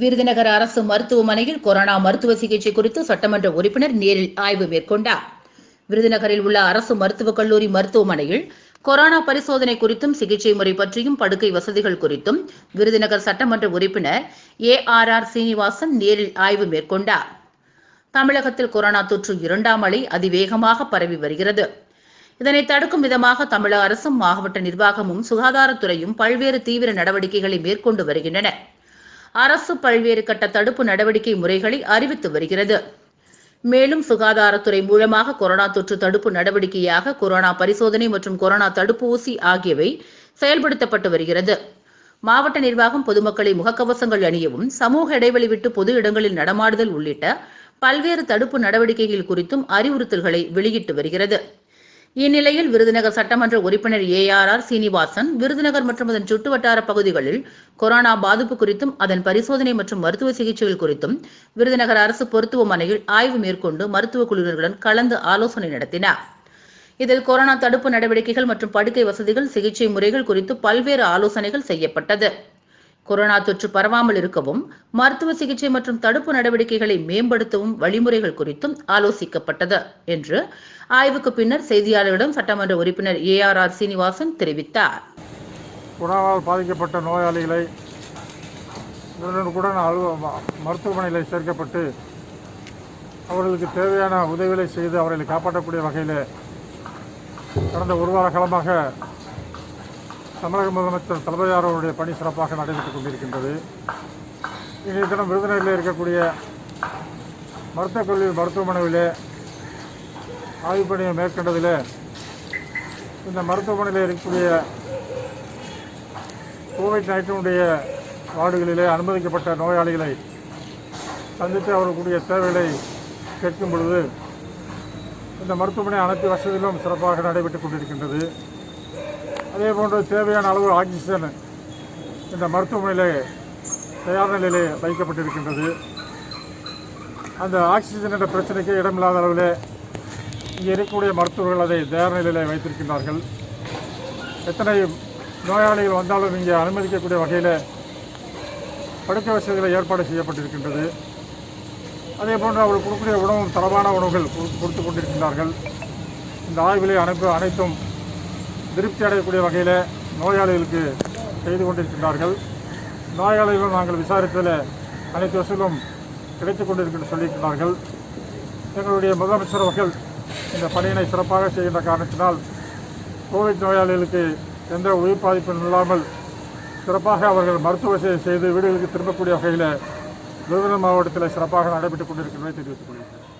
விருதுநகர் அரசு மருத்துவமனையில் கொரோனா மருத்துவ சிகிச்சை குறித்து சட்டமன்ற உறுப்பினர் நேரில் ஆய்வு மேற்கொண்டார். விருதுநகரில் உள்ள அரசு மருத்துவக் கல்லூரி மருத்துவமனையில் கொரோனா பரிசோதனை குறித்தும் சிகிச்சை முறை பற்றியும் படுக்கை வசதிகள் குறித்தும் விருதுநகர் சட்டமன்ற உறுப்பினர் ஏ ஆர் ஆர் சீனிவாசன் நேரில் ஆய்வு மேற்கொண்டார். தமிழகத்தில் கொரோனா தொற்று இரண்டாம் அலை அதிவேகமாக பரவி வருகிறது. இதனை தடுக்கும் விதமாக தமிழக அரசும் மாவட்ட நிர்வாகமும் சுகாதாரத்துறையும் பல்வேறு தீவிர நடவடிக்கைகளை மேற்கொண்டு வருகின்றன. அரசு பல்வேறு கட்ட தடுப்பு நடவடிக்கை முறைகளை அறிவித்து வருகிறது. மேலும் சுகாதாரத்துறை மூலமாக கொரோனா தொற்று தடுப்பு நடவடிக்கையாக கொரோனா பரிசோதனை மற்றும் கொரோனா தடுப்பூசி ஆகியவை செயல்படுத்தப்பட்டு வருகிறது. மாவட்ட நிர்வாகம் பொதுமக்களை முகக்கவசங்கள் அணியவும் சமூக இடைவெளி விட்டு பொது இடங்களில் நடமாடுதல் உள்ளிட்ட பல்வேறு தடுப்பு நடவடிக்கைகள் குறித்தும் அறிவுறுத்தல்களை வெளியிட்டு வருகிறது. இந்நிலையில் விருதுநகர் சட்டமன்ற உறுப்பினர் A R R Srinivasan Virudhunagar மற்றும் அதன் சுட்டுவட்டார பகுதிகளில் கொரோனா பாதிப்பு குறித்தும் அதன் பரிசோதனை மற்றும் மருத்துவ சிகிச்சைகள் குறித்தும் விருதுநகர் அரசு மருத்துவமனையில் ஆய்வு மேற்கொண்டு மருத்துவ குழுவினருடன் கலந்து ஆலோசனை நடத்தினார். இதில் கொரோனா தடுப்பு நடவடிக்கைகள் மற்றும் படுக்கை வசதிகள் சிகிச்சை முறைகள் குறித்து பல்வேறு ஆலோசனைகள் செய்யப்பட்டது. கொரோனா தொற்று பரவாமல் இருக்கவும் மருத்துவ சிகிச்சை மற்றும் தடுப்பு நடவடிக்கைகளை மேம்படுத்தவும் வழிமுறைகள் குறித்தும் ஆலோசிக்கப்பட்டது என்று ஆய்வுக்கு பின்னர் செய்தியாளர்களிடம் சட்டமன்ற உறுப்பினர் ஏ ஆர் ஆர் சீனிவாசன் தெரிவித்தார். கொரோனாவால் பாதிக்கப்பட்ட நோயாளிகளை உடனுக்குடன் அலுவ மருத்துவமனையில் சேர்க்கப்பட்டு அவர்களுக்கு தேவையான உதவிகளை செய்து அவர்களை காப்பாற்றக்கூடிய வகையில் கடந்த ஒரு வார காலமாக தமிழக முதலமைச்சர் தளபதியார் அவருடைய பணி சிறப்பாக நடைபெற்றுக் கொண்டிருக்கின்றது. இன்றைய தினம் விருதுநகரில் இருக்கக்கூடிய மருத்துவக் கல்லூரி மருத்துவமனையிலே ஆய்வுப் பணியை மேற்கொண்டதில் இந்த மருத்துவமனையில் இருக்கக்கூடிய கோவிட் நைன்டீனுடைய வார்டுகளிலே அனுமதிக்கப்பட்ட நோயாளிகளை சந்தித்து அவர்களுடைய தேவைகளை கேட்கும் பொழுது இந்த மருத்துவமனை அனைத்து வசதிகளும் சிறப்பாக நடைபெற்றுக் கொண்டிருக்கின்றது. அதே போன்று தேவையான அளவு ஆக்சிஜன் இந்த மருத்துவமனையிலே தயார் நிலையிலே வைக்கப்பட்டிருக்கின்றது. அந்த ஆக்சிஜன் என்ற பிரச்சனைக்கு இடமில்லாத அளவில் இங்கே இருக்கக்கூடிய மருத்துவர்கள் அதை தயார் நிலையிலே வைத்திருக்கின்றார்கள். எத்தனை நோயாளிகள் வந்தாலும் இங்கே அனுமதிக்கக்கூடிய வகையில் படுக்கை வசதிகளை ஏற்பாடு செய்யப்பட்டிருக்கின்றது. அதே போன்று அவர்கள் கொடுக்கக்கூடிய உணவும் தரமான உணவுகள் கொடுத்து கொண்டிருக்கின்றார்கள். இந்த ஆய்விலே அனைத்து அனைத்தும் திருப்தி அடையக்கூடிய வகையில் நோயாளிகளுக்கு செய்து கொண்டிருக்கின்றார்கள். நோயாளிகளும் நாங்கள் விசாரித்ததில் அனைத்து வசூலும் கிடைத்துக் கொண்டிருக்கின்ற சொல்லியிருக்கிறார்கள் எங்களுடைய முதலமைச்சர் அவர்கள் இந்த பணியினை சிறப்பாக செய்கின்ற காரணத்தினால் கோவிட் நோயாளிகளுக்கு எந்த உயிர் பாதிப்பும் இல்லாமல் சிறப்பாக அவர்கள் மருத்துவ வசதி செய்து வீடுகளுக்கு திரும்பக்கூடிய வகையில் விருதுநகர் மாவட்டத்தில் சிறப்பாக நடைபெற்றுக் கொண்டிருக்கின்றதை தெரிவித்துக் கொள்கிறேன்.